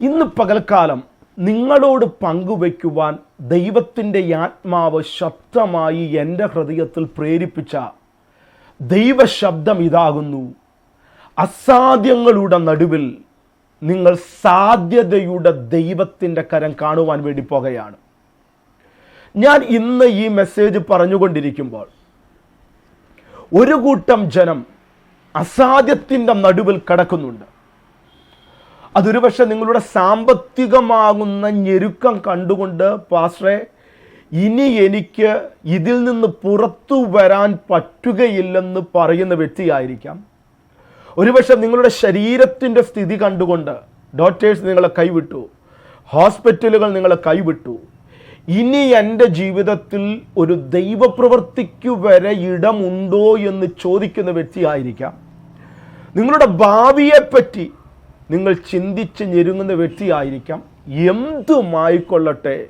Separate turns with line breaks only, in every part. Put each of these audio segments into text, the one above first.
ഇന്ന് പകൽക്കാലം നിങ്ങളോട് പങ്കുവയ്ക്കുവാൻ ദൈവത്തിന്റെ ആത്മാവ് ശക്തമായി എന്റെ ഹൃദയത്തിൽ പ്രേരിപ്പിച്ച ദൈവശബ്ദം ഇതാകുന്നു. അസാധ്യങ്ങളുടെ നടുവിൽ നിങ്ങൾ സാധ്യതയുടെ ദൈവത്തിന്റെ കരം കാണുവാൻ വേണ്ടി പോകുകയാണ്. ഞാൻ ഇന്ന് ഈ മെസ്സേജ് പറഞ്ഞുകൊണ്ടിരിക്കുമ്പോൾ ഒരു കൂട്ടം ജനം അസാധ്യത്തിന്റെ നടുവിൽ കിടക്കുന്നുണ്ട്. അതൊരു പക്ഷേ നിങ്ങളുടെ സാമ്പത്തികമാകുന്ന ഞെരുക്കം കണ്ടുകൊണ്ട് പാസ്റ്ററെ ഇനി എനിക്ക് ഇതിൽ നിന്ന് പുറത്തു വരാൻ പറ്റുകയില്ലെന്ന് പറയുന്ന വ്യക്തിയായിരിക്കാം. ഒരുപക്ഷെ നിങ്ങളുടെ ശരീരത്തിന്റെ സ്ഥിതി കണ്ടുകൊണ്ട് ഡോക്ടേഴ്സ് നിങ്ങളെ കൈവിട്ടു ഹോസ്പിറ്റലുകൾ നിങ്ങളെ കൈവിട്ടു. ഇനി എന്റെ ജീവിതത്തിൽ ഒരു ദൈവപ്രവൃത്തിക്കു വരെ ഇടമുണ്ടോ എന്ന് ചോദിക്കുന്ന വ്യക്തിയായിരിക്കാം. നിങ്ങളുടെ ഭാവിയെപ്പറ്റി നിങ്ങൾ ചിന്തിച്ച് ഞെരുങ്ങുന്ന വ്യക്തിയായിരിക്കാം. എന്തുമായിക്കൊള്ളട്ടെ?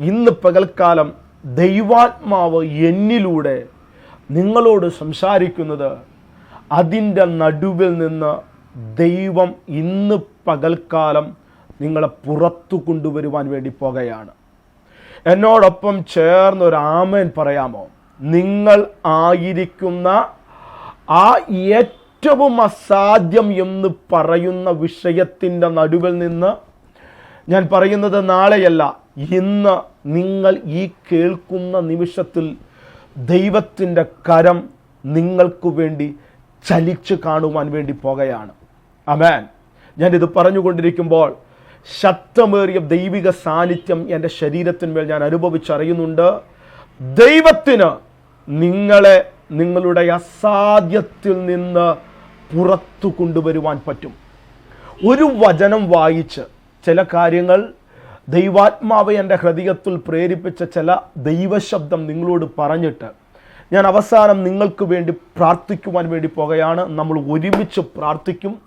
ഇന്ന് പകൽക്കാലം ദൈവാത്മാവ് എന്നിലൂടെ നിങ്ങളോട് സംസാരിക്കുന്നത് അതിന്റെ നടുവിൽ നിന്ന് ദൈവം ഇന്ന് പകൽക്കാലം നിങ്ങളെ പുറത്തു കൊണ്ടുവരുവാൻ വേണ്ടി പോകുകയാണ്. എന്നോടൊപ്പം ചേർന്ന് ഒരു ആമേൻ പറയാമോ? നിങ്ങൾ ആയിരിക്കുന്ന ആ ഏറ്റവും അസാധ്യം എന്ന് പറയുന്ന വിഷയത്തിന്റെ നടുവിൽ നിന്ന് ഞാൻ പറയുന്നത് നാളെയല്ല. ഇന്ന് നിങ്ങൾ ഈ കേൾക്കുന്ന നിമിഷത്തിൽ ദൈവത്തിന്റെ കരം നിങ്ങൾക്ക് വേണ്ടി ചലിച്ചു കാണുവാൻ വേണ്ടി പോകുകയാണ്. അമേൻ ഞാനിത് പറഞ്ഞുകൊണ്ടിരിക്കുമ്പോൾ ശക്തമേറിയ ദൈവിക സാന്നിധ്യം എന്റെ ശരീരത്തിന്മേൽ ഞാൻ അനുഭവിച്ചറിയുന്നുണ്ട്. ദൈവത്തിന് നിങ്ങളെ നിങ്ങളുടെ അസാധ്യത്തിൽ നിന്ന് പുറത്തു കൊണ്ടുവരുവാൻ പറ്റും. ഒരു വചനം വായിച്ച് ചില കാര്യങ്ങൾ ദൈവാത്മാവ് എന്റെ ഹൃദയത്തിൽ പ്രേരിപ്പിച്ച ചില ദൈവശബ്ദം നിങ്ങളോട് പറഞ്ഞിട്ട് ഞാൻ അവസാനം നിങ്ങൾക്ക് വേണ്ടി പ്രാർത്ഥിക്കുവാൻ വേണ്ടി പോകുകയാണ്. നമ്മൾ ഒരുമിച്ച് പ്രാർത്ഥിക്കും.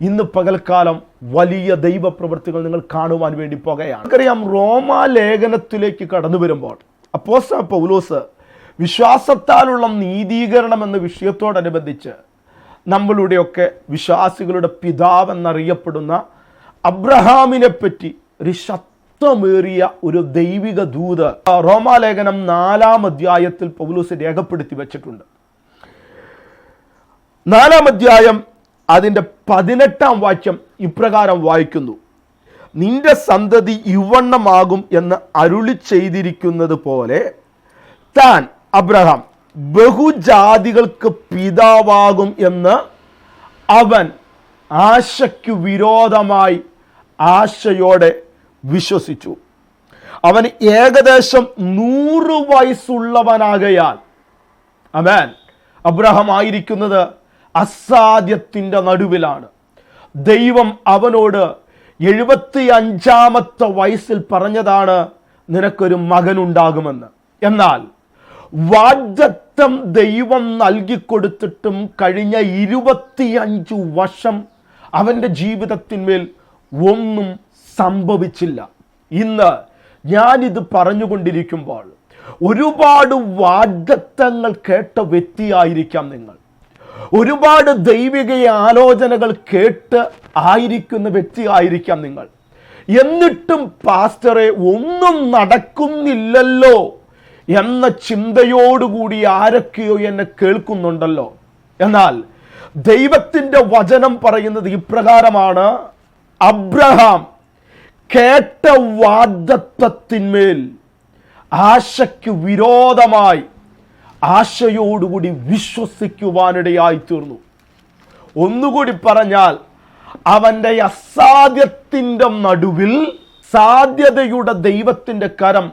ഇന്ന് പകൽക്കാലം വലിയ ദൈവപ്രവൃത്തികൾ നിങ്ങൾ കാണുവാൻ വേണ്ടി പോകുകയാണ്. നമുക്കറിയാം റോമാലേഖനത്തിലേക്ക് കടന്നു വരുമ്പോൾ അപ്പോസ് പൗലോസ് വിശ്വാസത്താലുള്ള നീതീകരണം എന്ന വിഷയത്തോടനുബന്ധിച്ച് നമ്മളുടെയൊക്കെ വിശ്വാസികളുടെ പിതാവെന്നറിയപ്പെടുന്ന അബ്രഹാമിനെ പറ്റി ഒരു ശക്തമേറിയ ഒരു ദൈവിക ദൂത് റോമാലേഖനം നാലാം അധ്യായത്തിൽ പൗലൂസ് രേഖപ്പെടുത്തി വച്ചിട്ടുണ്ട്. നാലാം അധ്യായം അതിന്റെ പതിനെട്ടാം വാക്യം ഇപ്രകാരം വായിക്കുന്നു. നിന്റെ സന്തതി ഇവണ്ണമാകും എന്ന് അരുളി ചെയ്തിരിക്കുന്നത് പോലെ താൻ അബ്രഹാം ബഹുജാതികൾക്ക് പിതാവാകും എന്ന് അവൻ ആശയ്ക്ക് വിരോധമായി ആശയോടെ വിശ്വസിച്ചു. അവൻ ഏകദേശം നൂറ് വയസ്സുള്ളവനാകയാൽ അവൻ അബ്രഹാം ആയിരിക്കുന്നത് അസാധ്യത്തിന്റെ നടുവിലാണ്. ദൈവം അവനോട് എഴുപത്തി അഞ്ചാമത്തെ വയസ്സിൽ പറഞ്ഞതാണ് നിനക്കൊരു മകനുണ്ടാകുമെന്ന്. എന്നാൽ വാഗ്ദത്തം ദൈവം നൽകിക്കൊടുത്തിട്ടും കഴിഞ്ഞ ഇരുപത്തിയഞ്ചു വർഷം അവന്റെ ജീവിതത്തിന്മേൽ ഒന്നും സംഭവിച്ചില്ല. ഇന്ന് ഞാനിത് പറഞ്ഞുകൊണ്ടിരിക്കുമ്പോൾ ഒരുപാട് വാഗ്ദത്തങ്ങൾ കേട്ട വ്യക്തിയായിരിക്കാം നിങ്ങൾ. ഒരുപാട് ദൈവിക ആലോചനകൾ കേട്ട് ആയിരിക്കുന്ന വ്യക്തിയായിരിക്കാം നിങ്ങൾ. എന്നിട്ടും പാസ്റ്ററെ ഒന്നും നടക്കുന്നില്ലല്ലോ. എന്ന ചിന്തയോടുകൂടി ആരൊക്കെയോ എന്നെ കേൾക്കുന്നുണ്ടല്ലോ. എന്നാൽ ദൈവത്തിന്റെ വചനം പറയുന്നത് ഇപ്രകാരമാണ്. അബ്രഹാം കേട്ട വാദത്വത്തിന്മേൽ ആശയ്ക്ക് വിരോധമായി ആശയോടുകൂടി വിശ്വസിക്കുവാനിടയായി തീർന്നു. ഒന്നുകൂടി പറഞ്ഞാൽ അവന്റെ അസാധ്യത്തിന്റെ നടുവിൽ സാധ്യതയുടെ ദൈവത്തിന്റെ കരം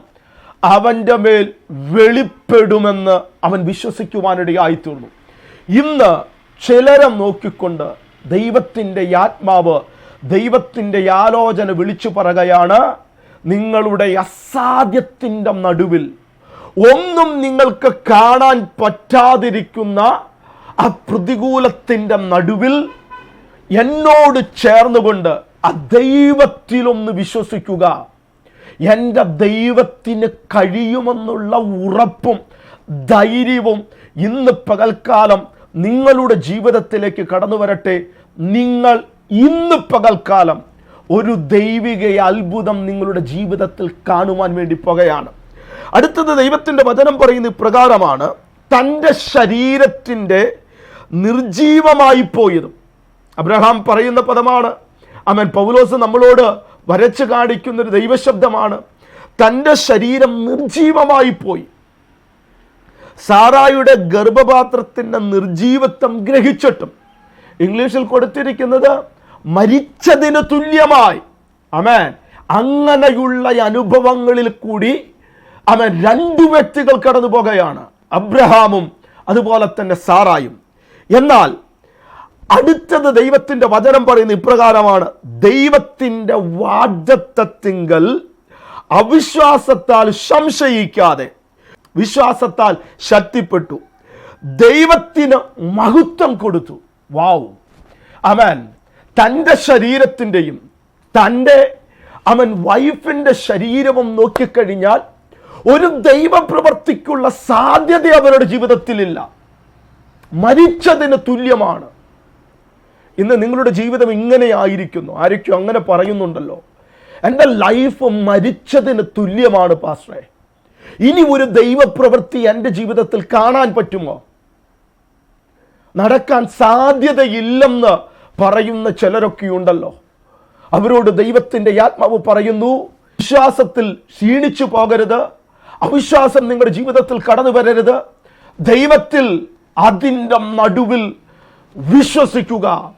അവന്റെ മേൽ വെളിപ്പെടുമെന്ന് അവൻ വിശ്വസിക്കുവാനിടയായിത്തീർന്നു. ഇന്ന് ചിലരെ നോക്കിക്കൊണ്ട് ദൈവത്തിന്റെ ആത്മാവ് ദൈവത്തിന്റെ ആലോചന വിളിച്ചു പറയുകയാണ് നിങ്ങളുടെ അസാധ്യത്തിന്റെ നടുവിൽ ഒന്നും നിങ്ങൾക്ക് കാണാൻ പറ്റാതിരിക്കുന്ന ആ പ്രതികൂലത്തിന്റെ നടുവിൽ എന്നോട് ചേർന്നുകൊണ്ട് ആ ദൈവത്തിലൊന്ന് വിശ്വസിക്കുക. എന്റെ ദൈവത്തിന് കഴിയുമെന്നുള്ള ഉറപ്പും ധൈര്യവും ഇന്ന് പകൽക്കാലം നിങ്ങളുടെ ജീവിതത്തിലേക്ക് കടന്നു വരട്ടെ. നിങ്ങൾ ഇന്ന് പകൽക്കാലം ഒരു ദൈവിക അത്ഭുതം നിങ്ങളുടെ ജീവിതത്തിൽ കാണുവാൻ വേണ്ടി പോകുകയാണ്. അടുത്തത് ദൈവത്തിന്റെ വചനം പറയുന്ന പ്രകാരമാണ് തന്റെ ശരീരത്തിന്റെ നിർജീവമായി പോയതും അബ്രഹാം പറയുന്ന പദമാണ് അവൻ പൗലോസ് നമ്മളോട് വരച്ചു കാണിക്കുന്നൊരു ദൈവശബ്ദമാണ്. തന്റെ ശരീരം നിർജീവമായി പോയി. സാറായുടെ ഗർഭപാത്രത്തിന്റെ നിർജീവത്വം ഗ്രഹിച്ചിട്ടും ഇംഗ്ലീഷിൽ കൊടുത്തിരിക്കുന്നത് മരിച്ചതിന് തുല്യമായി. അമേൻ അങ്ങനെയുള്ള അനുഭവങ്ങളിൽ കൂടി അവൻ രണ്ടു വ്യക്തികൾ കടന്നു പോകുകയാണ് അബ്രഹാമും അതുപോലെ തന്നെ സാറായും. എന്നാൽ അടുത്തത് ദൈവത്തിന്റെ വചനം പറയുന്ന ഇപ്രകാരമാണ്. ദൈവത്തിന്റെ വാഗ്ദത്തത്തിങ്കൽ അവിശ്വാസത്താൽ സംശയിക്കാതെ വിശ്വാസത്താൽ ശക്തിപ്പെട്ടു ദൈവത്തിന് മഹത്വം കൊടുത്തു. വാവ്. അവൻ തന്റെ ശരീരത്തിന്റെയും തന്റെ അവൻ വൈഫിന്റെ ശരീരവും നോക്കിക്കഴിഞ്ഞാൽ ഒരു ദൈവപ്രവർത്തിക്കുള്ള സാധ്യത അവരുടെ ജീവിതത്തിലില്ല. മരിച്ചതിന് തുല്യമാണ്. ഇന്ന് നിങ്ങളുടെ ജീവിതം ഇങ്ങനെയായിരിക്കുന്നു. ആരൊക്കെയോ അങ്ങനെ പറയുന്നുണ്ടല്ലോ. എന്റെ ലൈഫ് മരിച്ചതിന് തുല്യമാണ് പാസ്റ്ററെ ഇനി ഒരു ദൈവപ്രവൃത്തി എന്റെ ജീവിതത്തിൽ കാണാൻ പറ്റുമോ? നടക്കാൻ സാധ്യതയില്ലെന്ന് പറയുന്ന ചിലരൊക്കെയുണ്ടല്ലോ അവരോട് ദൈവത്തിന്റെ ആത്മാവ് പറയുന്നു വിശ്വാസത്തിൽ ക്ഷീണിച്ചു പോകരുത്. അവിശ്വാസം നിങ്ങളുടെ ജീവിതത്തിൽ കടന്നു വരരുത്. ദൈവത്തിൽ അതിന്റെ നടുവിൽ വിശ്വസിക്കുക.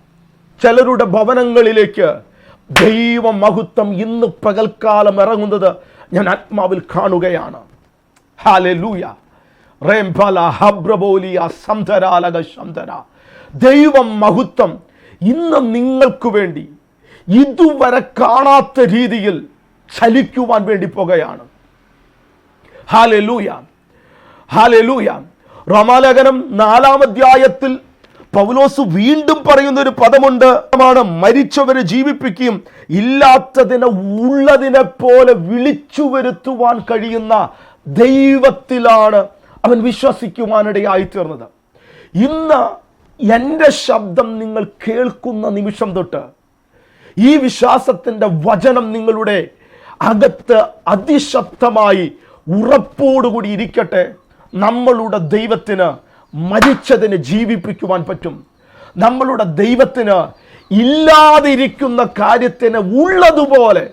ചിലരുടെ ഭവനങ്ങളിലേക്ക് ദൈവ മഹത്വം ഇന്ന് പകൽക്കാലം ഇറങ്ങുന്നത് ഞാൻ ആത്മാവിൽ കാണുകയാണ്. ഹാലൂയ ഹബ്രബോലിയ ദൈവം മഹത്വം ഇന്ന് നിങ്ങൾക്ക് വേണ്ടി ഇതുവരെ കാണാത്ത രീതിയിൽ ചലിക്കുവാൻ വേണ്ടി പോകുകയാണ്. ഹാലൂയ ഹാലൂയ റോമാലേഖനം നാലാം അധ്യായത്തിൽ പൗലോസ് വീണ്ടും പറയുന്ന ഒരു പദമുണ്ട്. മാണ് മരിച്ചവരെ ജീവിപ്പിക്കുകയും ഇല്ലാത്തതിനെ ഉള്ളതിനെ പോലെ വിളിച്ചു വരുത്തുവാൻ കഴിയുന്ന ദൈവത്തിലാണ് അവൻ വിശ്വസിക്കുവാനിടയായി തീർന്നത് ഇന്ന് എന്റെ ശബ്ദം നിങ്ങൾ കേൾക്കുന്ന നിമിഷം തൊട്ട് ഈ വിശ്വാസത്തിന്റെ വചനം നിങ്ങളുടെ അകത്ത് അതിശക്തമായി ഉറപ്പോടുകൂടി ഇരിക്കട്ടെ. നമ്മളുടെ ദൈവത്തിന് മരിച്ചതിന് ജീവിപ്പിക്കുവാൻ പറ്റും. നമ്മളുടെ ദൈവത്തിന് ഇല്ലാതിരിക്കുന്ന കാര്യത്തിന് ഉള്ളതുപോലെ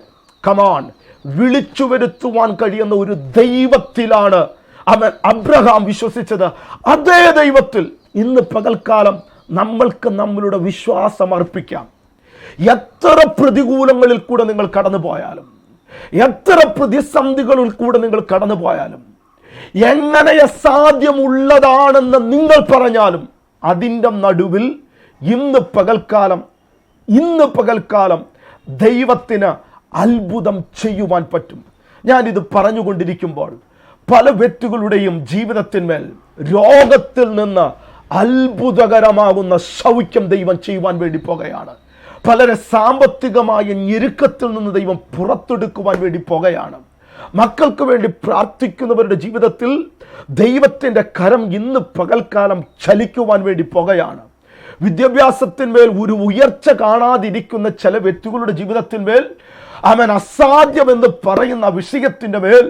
കമാൺ വിളിച്ചു വരുത്തുവാൻ കഴിയുന്ന ഒരു ദൈവത്തിലാണ് അവൻ അബ്രഹാം വിശ്വസിച്ചത്. അതേ ദൈവത്തിൽ ഇന്ന് പകൽക്കാലം നമ്മൾക്ക് നമ്മളുടെ വിശ്വാസം അർപ്പിക്കാം. എത്ര പ്രതികൂലങ്ങളിൽ കൂടെ നിങ്ങൾ കടന്നു പോയാലും എത്ര പ്രതിസന്ധികളിൽ കൂടെ നിങ്ങൾ കടന്നു പോയാലും എങ്ങനെ അസാധ്യമുള്ളതാണെന്ന് നിങ്ങൾ പറഞ്ഞാലും അതിന്റെ നടുവിൽ ഇന്ന് പകൽക്കാലം ഇന്ന് പകൽക്കാലം ദൈവത്തിന് അത്ഭുതം ചെയ്യുവാൻ പറ്റും. ഞാനിത് പറഞ്ഞുകൊണ്ടിരിക്കുമ്പോൾ പല വ്യക്തികളുടെയും ജീവിതത്തിന്മേൽ രോഗത്തിൽ നിന്ന് അത്ഭുതകരമാകുന്ന സൗഖ്യം ദൈവം ചെയ്യുവാൻ വേണ്ടി പോകുകയാണ്. പലരെ സാമ്പത്തികമായ ഞെരുക്കത്തിൽ നിന്ന് ദൈവം പുറത്തെടുക്കുവാൻ വേണ്ടി പോകുകയാണ്. മക്കൾക്ക് വേണ്ടി പ്രാർത്ഥിക്കുന്നവരുടെ ജീവിതത്തിൽ ദൈവത്തിന്റെ കരം ഇന്ന് പകൽക്കാലം ചലിക്കുവാൻ വേണ്ടി പോകുകയാണ് വിദ്യാഭ്യാസത്തിന്മേൽ ഒരു ഉയർച്ച കാണാതിരിക്കുന്ന ചില വ്യക്തികളുടെ ജീവിതത്തിന്മേൽ അവൻ അസാധ്യമെന്ന് പറയുന്ന വിഷയത്തിന്റെ മേൽ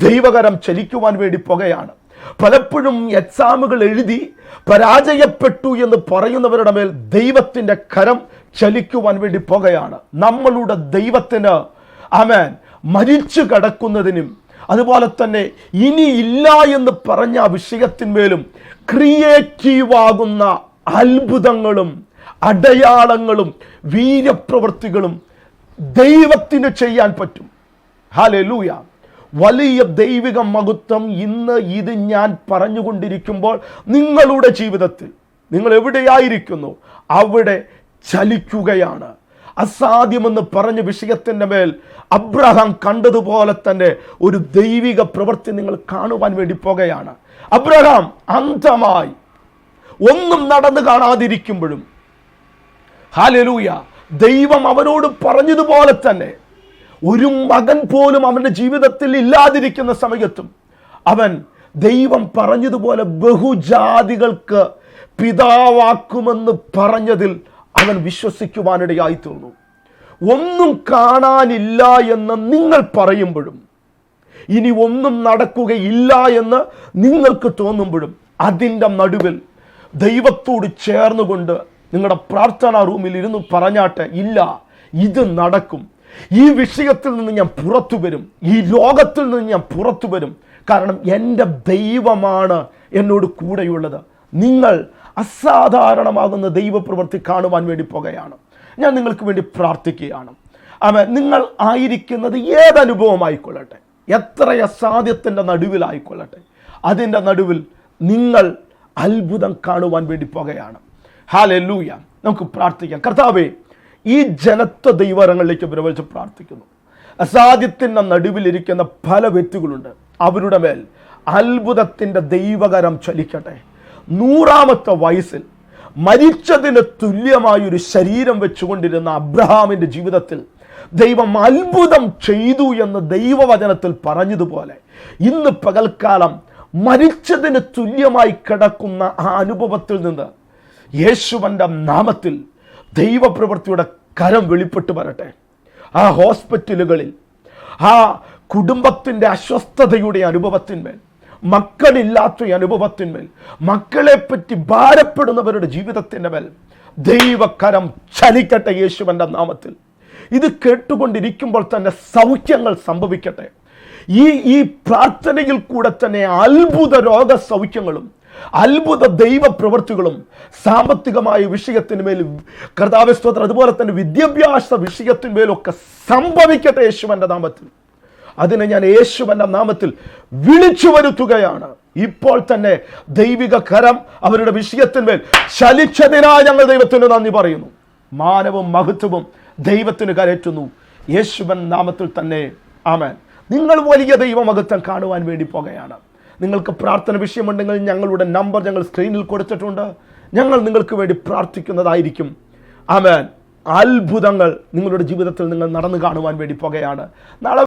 ദൈവകരം ചലിക്കുവാൻ വേണ്ടി പോകുകയാണ് പലപ്പോഴും എക്സാമുകൾ എഴുതി പരാജയപ്പെട്ടു എന്ന് പറയുന്നവരുടെ മേൽ ദൈവത്തിന്റെ കരം ചലിക്കുവാൻ വേണ്ടി പോകുകയാണ് നമ്മളുടെ ദൈവത്തിന് അവൻ മരിച്ചു കിടക്കുന്നതിനും അതുപോലെ തന്നെ ഇനി ഇല്ല എന്ന് പറഞ്ഞ വിഷയത്തിന്മേലും ക്രിയേറ്റീവാകുന്ന അത്ഭുതങ്ങളും അടയാളങ്ങളും വീര്യപ്രവൃത്തികളും ദൈവത്തിന് ചെയ്യാൻ പറ്റും. ഹാലൂയ വലിയ ദൈവിക മഹത്വം ഇന്ന് ഇത് ഞാൻ പറഞ്ഞുകൊണ്ടിരിക്കുമ്പോൾ നിങ്ങളുടെ ജീവിതത്തിൽ നിങ്ങൾ എവിടെയായിരിക്കുന്നു? അവിടെ ചലിക്കുകയാണ്. അസാധ്യമെന്ന് പറഞ്ഞ വിഷയത്തിന്റെ മേൽ അബ്രഹാം കണ്ടതുപോലെ തന്നെ ഒരു ദൈവിക പ്രവൃത്തി നിങ്ങൾ കാണുവാൻ വേണ്ടി പോകുകയാണ്. അബ്രഹാം അന്ധമായി. ഒന്നും നടന്നു കാണാതിരിക്കുമ്പോഴും. ഹാലലൂയ ദൈവം അവനോട് പറഞ്ഞതുപോലെ തന്നെ ഒരു മകൻ പോലും അവന്റെ ജീവിതത്തിൽ ഇല്ലാതിരിക്കുന്ന സമയത്തും അവൻ ദൈവം പറഞ്ഞതുപോലെ ബഹുജാതികൾക്ക് പിതാവാക്കുമെന്ന് പറഞ്ഞതിൽ അവൻ വിശ്വസിക്കുവാനിടയായി തീർന്നു. ഒന്നും കാണാനില്ല എന്ന് നിങ്ങൾ പറയുമ്പോഴും ഇനി ഒന്നും നടക്കുകയില്ല എന്ന് നിങ്ങൾക്ക് തോന്നുമ്പോഴും അതിന്റെ നടുവിൽ ദൈവത്തോട് ചേർന്നുകൊണ്ട് നിങ്ങളുടെ പ്രാർത്ഥനാ റൂമിൽ ഇരുന്ന് പറഞ്ഞാട്ടെ ഇല്ല ഇത് നടക്കും. ഈ വിഷയത്തിൽ നിന്ന് ഞാൻ പുറത്തു വരും. ഈ ലോകത്തിൽ നിന്ന് ഞാൻ പുറത്തു വരും. കാരണം എന്റെ ദൈവമാണ് എന്നോട് കൂടെയുള്ളത്. നിങ്ങൾ അസാധാരണമാകുന്ന ദൈവപ്രവൃത്തി കാണുവാൻ വേണ്ടി പോകുകയാണ്. ഞാൻ നിങ്ങൾക്ക് വേണ്ടി പ്രാർത്ഥിക്കുകയാണ്. അവൻ നിങ്ങൾ ആയിരിക്കുന്നത് ഏതനുഭവമായിക്കൊള്ളട്ടെ എത്ര അസാധ്യത്തിന്റെ നടുവിലായിക്കൊള്ളട്ടെ അതിന്റെ നടുവിൽ നിങ്ങൾ അത്ഭുതം കാണുവാൻ വേണ്ടി പോകുകയാണ്. ഹാലെല്ലൂയ നമുക്ക് പ്രാർത്ഥിക്കാം. കർത്താവേ ഈ ജനത്വ ദൈവരങ്ങളിലേക്ക് പ്രവചിച്ച് പ്രാർത്ഥിക്കുന്നു. അസാധ്യത്തിന്റെ നടുവിലിരിക്കുന്ന പല വ്യക്തികളുണ്ട്. അവരുടെ മേൽ അത്ഭുതത്തിന്റെ ദൈവകരം ചലിക്കട്ടെ. നൂറാമത്തെ വയസ്സിൽ മരിച്ചതിന് തുല്യമായൊരു ശരീരം വെച്ചുകൊണ്ടിരുന്ന അബ്രഹാമിന്റെ ജീവിതത്തിൽ ദൈവം അത്ഭുതം ചെയ്തു എന്ന് ദൈവവചനത്തിൽ പറഞ്ഞതുപോലെ ഇന്ന് പകൽക്കാലം മരിച്ചതിന് തുല്യമായി കിടക്കുന്ന ആ അനുഭവത്തിൽ നിന്ന് യേശുവന്റെ നാമത്തിൽ ദൈവപ്രവൃത്തിയുടെ കരം വെളിപ്പെട്ട് വരട്ടെ. ആ ഹോസ്പിറ്റലുകളിൽ ആ കുടുംബത്തിന്റെ അസ്വസ്ഥതയുടെ അനുഭവത്തിന്മേൽ മക്കളില്ലാത്ത അനുഭവത്തിന്മേൽ മക്കളെപ്പറ്റി ഭാരപ്പെടുന്നവരുടെ ജീവിതത്തിന്റെ മേൽ ദൈവകരം ചലിക്കട്ടെ യേശുവന്റെ നാമത്തിൽ. ഇത് കേട്ടുകൊണ്ടിരിക്കുമ്പോൾ തന്നെ സൗഖ്യങ്ങൾ സംഭവിക്കട്ടെ. ഈ ഈ പ്രാർത്ഥനയിൽ കൂടെ തന്നെ അത്ഭുത രോഗ സൗഖ്യങ്ങളും അത്ഭുത ദൈവ പ്രവൃത്തികളും സാമ്പത്തികമായ വിഷയത്തിന്മേൽ കർത്താവസ്തോത്രം അതുപോലെ തന്നെ വിദ്യാഭ്യാസ വിഷയത്തിന്മേലൊക്കെ സംഭവിക്കട്ടെ യേശുവന്റെ നാമത്തിൽ. അതിനെ ഞാൻ യേശുവന്റെ നാമത്തിൽ വിളിച്ചു വരുത്തുകയാണ്. ഇപ്പോൾ തന്നെ ദൈവിക കരം അവരുടെ വിഷയത്തിന്മേൽ ചലിച്ചതിനായി ഞങ്ങൾ ദൈവത്തിന് നന്ദി പറയുന്നു. മാനവും മഹത്വവും ദൈവത്തിന് കരറ്റുന്നു. യേശുവൻ നാമത്തിൽ തന്നെ ആമേൻ. നിങ്ങൾ വലിയ ദൈവമഹത്വം കാണുവാൻ വേണ്ടി പോകുകയാണ്. നിങ്ങൾക്ക് പ്രാർത്ഥന വിഷയമുണ്ടെങ്കിൽ ഞങ്ങളുടെ നമ്പർ ഞങ്ങൾ സ്ക്രീനിൽ കൊടുത്തിട്ടുണ്ട്. ഞങ്ങൾ നിങ്ങൾക്ക് വേണ്ടി പ്രാർത്ഥിക്കുന്നതായിരിക്കും. ആമേൻ. അത്ഭുതങ്ങൾ നിങ്ങളുടെ ജീവിതത്തിൽ നിങ്ങൾ നടന്നു കാണുവാൻ വേണ്ടി പോകുകയാണ്. നാളെ